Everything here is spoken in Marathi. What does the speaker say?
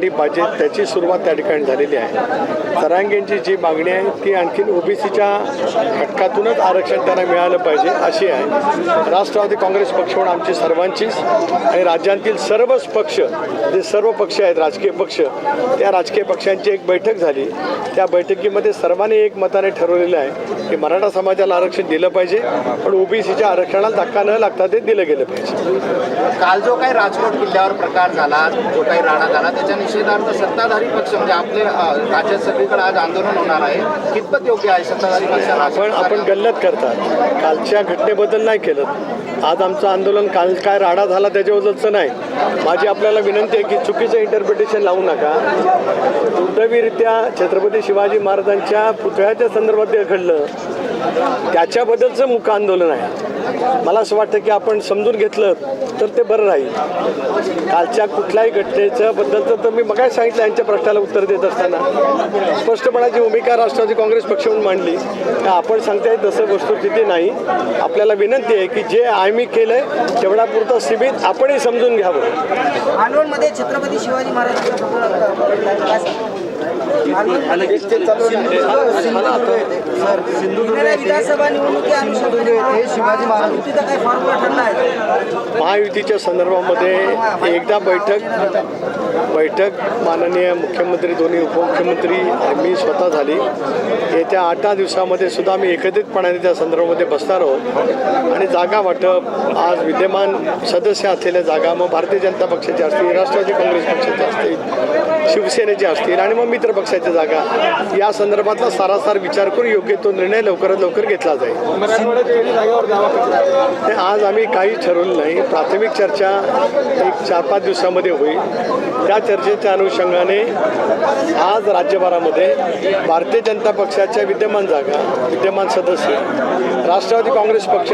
मागणी पाहिजे त्याची सुरुवात त्या ठिकाणी झालेली आहे. तरांगेंची जी मागणी आहे ती आणखीन ओबीसीच्या घटकातूनच आरक्षण त्यांना मिळालं पाहिजे अशी आहे. राष्ट्रवादी काँग्रेस पक्ष म्हणून आमची सर्वांचीच आणि राज्यातील सर्वच पक्ष जे सर्व पक्ष आहेत राजकीय पक्ष त्या राजकीय पक्षांची एक बैठक झाली. त्या बैठकीमध्ये सर्वांनी एक मताने ठरवलेलं आहे की मराठा समाजाला आरक्षण दिलं पाहिजे पण ओबीसीच्या आरक्षणाला धक्का न लागता ते दिलं गेलं पाहिजे. काल जो काही राजकोट किल्ल्यावर प्रकार झाला जो काही राणा झाला त्याच्या निषेधार्थ सत्ताधारी पक्ष म्हणजे आपले राज्यात सगळीकडे आज आंदोलन होणार आहे. कितपत योग्य आहे सत्ताधारी पक्षाला? आपण आपण गल्लत करतात. कालच्या घटनेबद्दल नाही केलं. आज आमचं आंदोलन काल काय राडा झाला त्याच्याबद्दलचं नाही. माझी आपल्याला विनंती आहे की चुकीचं इंटरप्रिटेशन लावू नका. दुर्दैवीरित्या छत्रपती शिवाजी महाराजांच्या पुतळ्याच्या संदर्भात ते घडलं. त्याच्याबद्दलचं मुख आंदोलन आहे. मला असं वाटतं की आपण समजून घेतलं तर ते बरं राहील. कालच्या कुठल्याही घटनेच्या बद्दलचं तर मी मग सांगितलं यांच्या प्रश्नाला उत्तर देत असताना. स्पष्टपणाची भूमिका राष्ट्रवादी काँग्रेस पक्ष म्हणून मांडली. तर आपण सांगताय तसं वस्तुस्थिती नाही. आपल्याला विनंती आहे की जे आम्ही केलंय तेवढ्यापुरतं सीमित आपणही समजून घ्यावं. छत्रपती शिवाजी महाराज विधानसभा निवडणुकी अनुषंगाने हे शिवाजी महाराजांचा काही फॉर्म्युला ठरला आहे महायुतीच्या संदर्भामध्ये एकदा बैठक बैठक माननीय मुख्यमंत्री दोन्ही उपमुख्यमंत्री मी स्वतः झाली. येत्या आठ दहा दिवसामध्ये सुद्धा आम्ही एकत्रितपणाने त्या संदर्भामध्ये बसणार आहोत. आणि जागा वाटप आज विद्यमान सदस्य असलेल्या जागा मग भारतीय जनता पक्षाच्या असतील राष्ट्रवादी काँग्रेस पक्षाच्या असतील शिवसेनेच्या असतील आणि मग मित्र पक्षाच्या जागा. या संदर्भातला सारासार विचार करून योग्य तो निर्णय लवकरात लवकर घेतला जाईल. आज आम्ही काही ठरवलं नाही. प्राथमिक चर्चा एक चार पाच दिवसामध्ये होईल. त्या चर्चेच्या अनुषंगाने आज राज्यभरामध्ये भारतीय जनता पक्षाच्या विद्यमान जागा विद्यमान सदस्य राष्ट्रवादी काँग्रेस पक्ष